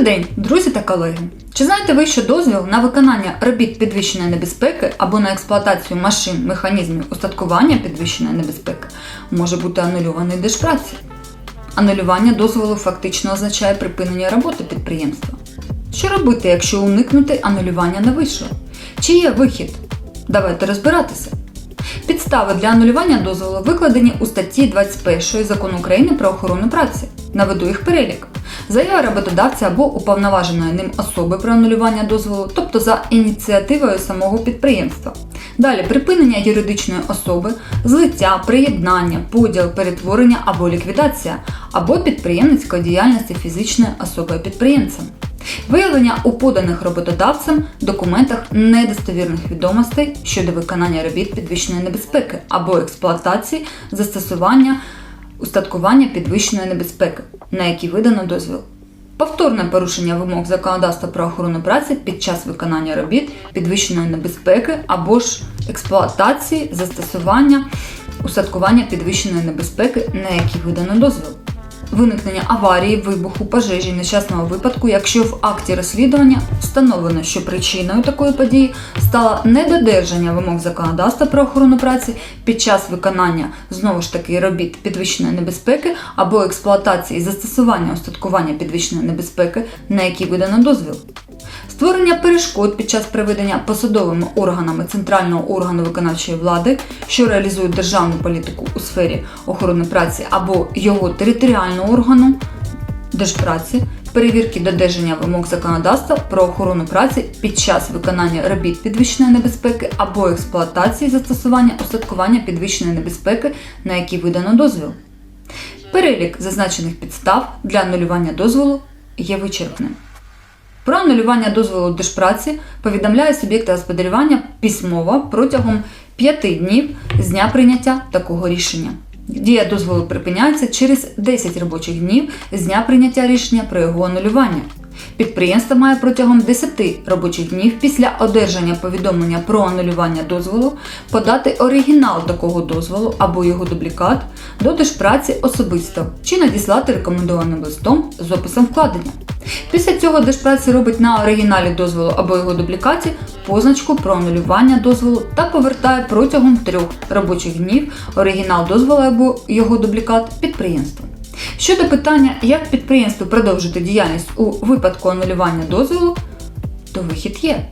День, друзі та колеги! Чи знаєте ви, що дозвіл на виконання робіт підвищеної небезпеки або на експлуатацію машин, механізмів устаткування підвищеної небезпеки може бути анулюваний держпраці? Анулювання дозволу фактично означає припинення роботи підприємства. Що робити, якщо уникнути анулювання не вийшло? Чи є вихід? Давайте розбиратися. Підстави для анулювання дозволу викладені у статті 21 закону України про охорону праці. Наведу їх перелік. Заява роботодавця або уповноваженої ним особи про анулювання дозволу, тобто за ініціативою самого підприємства. Далі припинення юридичної особи, злиття, приєднання, поділ, перетворення або ліквідація, або підприємницької діяльності фізичної особою підприємцем. Виявлення у поданих роботодавцем документах недостовірних відомостей щодо виконання робіт підвищеної небезпеки або експлуатації застосування устаткування підвищеної небезпеки, на які видано дозвіл. Повторне порушення вимог законодавства про охорону праці під час виконання робіт підвищеної небезпеки або ж експлуатації застосування усадкування підвищеної небезпеки, на які видано дозвіл виникнення аварії, вибуху, пожежі, нещасного випадку, якщо в акті розслідування встановлено, що причиною такої події стало недодержання вимог законодавства про охорону праці під час виконання знову ж таки робіт підвищеної небезпеки або експлуатації застосування устаткування підвищеної небезпеки, на які видано дозвіл. Створення перешкод під час проведення посадовими органами центрального органу виконавчої влади, що реалізують державну політику у сфері охорони праці або його територіального органу держпраці, перевірки додержання вимог законодавства про охорону праці під час виконання робіт підвищеної небезпеки або експлуатації застосування устаткування підвищеної небезпеки, на які видано дозвіл. Перелік зазначених підстав для анулювання дозволу є вичерпним. Про анулювання дозволу держпраці повідомляє суб'єкти господарювання письмово протягом 5 днів з дня прийняття такого рішення. Дія дозволу припиняється через 10 робочих днів з дня прийняття рішення про його анулювання. Підприємство має протягом 10 робочих днів після одержання повідомлення про анулювання дозволу подати оригінал такого дозволу або його дублікат до держпраці особисто чи надіслати рекомендованим листом з описом вкладення. Після цього держпраці робить на оригіналі дозволу або його дублікаті позначку про анулювання дозволу та повертає протягом трьох робочих днів оригінал дозволу або його дублікат підприємству. Щодо питання, як підприємству продовжити діяльність у випадку анулювання дозволу, то вихід є.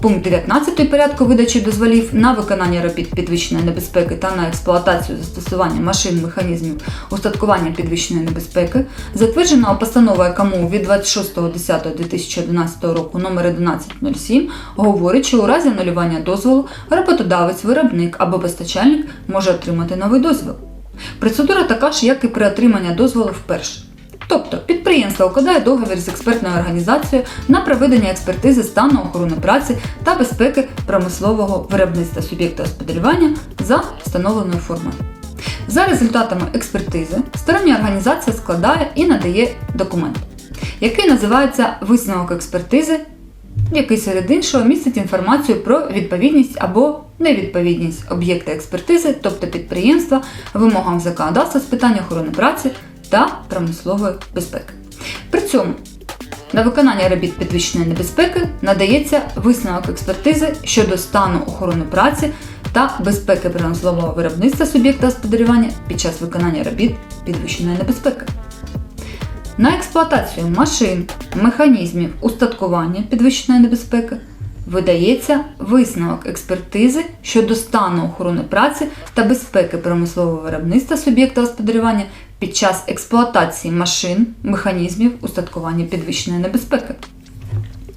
Пункт 19 порядку видачі дозволів на виконання робіт підвищеної небезпеки та на експлуатацію застосування машин, механізмів устаткування підвищеної небезпеки, затвердженого постановою КМУ від 26.10.2011 року номер 1107, говорить, що у разі анулювання дозволу роботодавець, виробник або постачальник може отримати новий дозвіл. Процедура така ж, як і при отриманні дозволу вперше. Тобто підприємство укладає договір з експертною організацією на проведення експертизи стану охорони праці та безпеки промислового виробництва суб'єкта господарювання за встановленою формою. За результатами експертизи стороння організація складає і надає документ, який називається висновок експертизи, який серед іншого містить інформацію про відповідність або невідповідність об'єкта експертизи, тобто підприємства, вимогам законодавства з питань охорони праці та промислової безпеки. При цьому на виконання робіт підвищеної небезпеки надається висновок експертизи щодо стану охорони праці та безпеки промислового виробництва суб'єкта господарювання під час виконання робіт підвищеної небезпеки. На експлуатацію машин, механізмів устаткування підвищеної небезпеки видається висновок експертизи щодо стану охорони праці та безпеки промислового виробництва суб'єкта господарювання під час експлуатації машин, механізмів устаткування підвищеної небезпеки.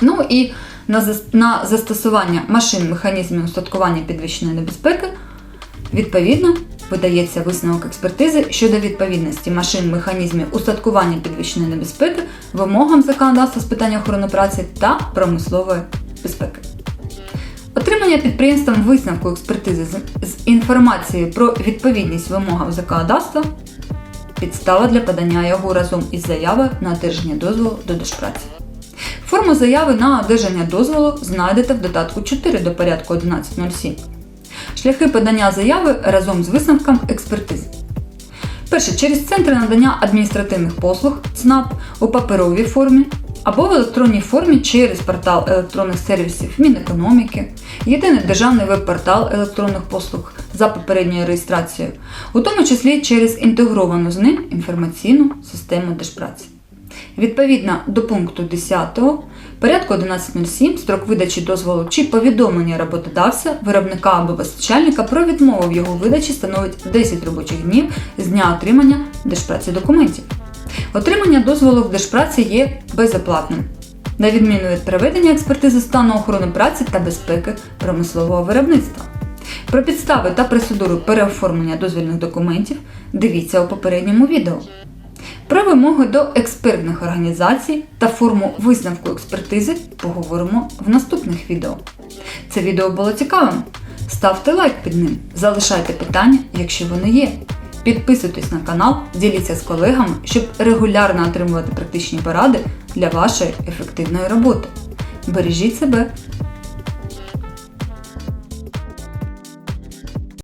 Ну і на зас- на застосування машин, механізмів устаткування підвищеної небезпеки відповідно видається висновок експертизи щодо відповідності машин, механізмів устаткування підвищеної небезпеки вимогам законодавства з питань охорони праці та промислової безпеки. Отримання підприємством висновку експертизи з інформацією про відповідність вимогам законодавства підстава для подання його разом із заявою на одержання дозволу до держпраці. Форму заяви на одержання дозволу знайдете в додатку 4 до порядку 1107. Шляхи подання заяви разом з висновком експертизи. Перше, через центри надання адміністративних послуг ЦНАП у паперовій формі або в електронній формі через портал електронних сервісів Мінекономіки, єдиний державний веб-портал електронних послуг за попередньою реєстрацією, у тому числі через інтегровану з ним інформаційну систему Держпраці. Відповідно до пункту 10 порядку 11.07 строк видачі дозволу чи повідомлення роботодавця, виробника або постачальника про відмову в його видачі становить 10 робочих днів з дня отримання Держпраці документів. Отримання дозволу в Держпраці є безоплатним, на відміну від проведення експертизи стану охорони праці та безпеки промислового виробництва. Про підстави та процедуру переоформлення дозвільних документів дивіться у попередньому відео. Про вимоги до експертних організацій та форму висновку експертизи поговоримо в наступних відео. Це відео було цікавим. Ставте лайк під ним, залишайте питання, якщо вони є. Підписуйтесь на канал, діліться з колегами, щоб регулярно отримувати практичні поради для вашої ефективної роботи. Бережіть себе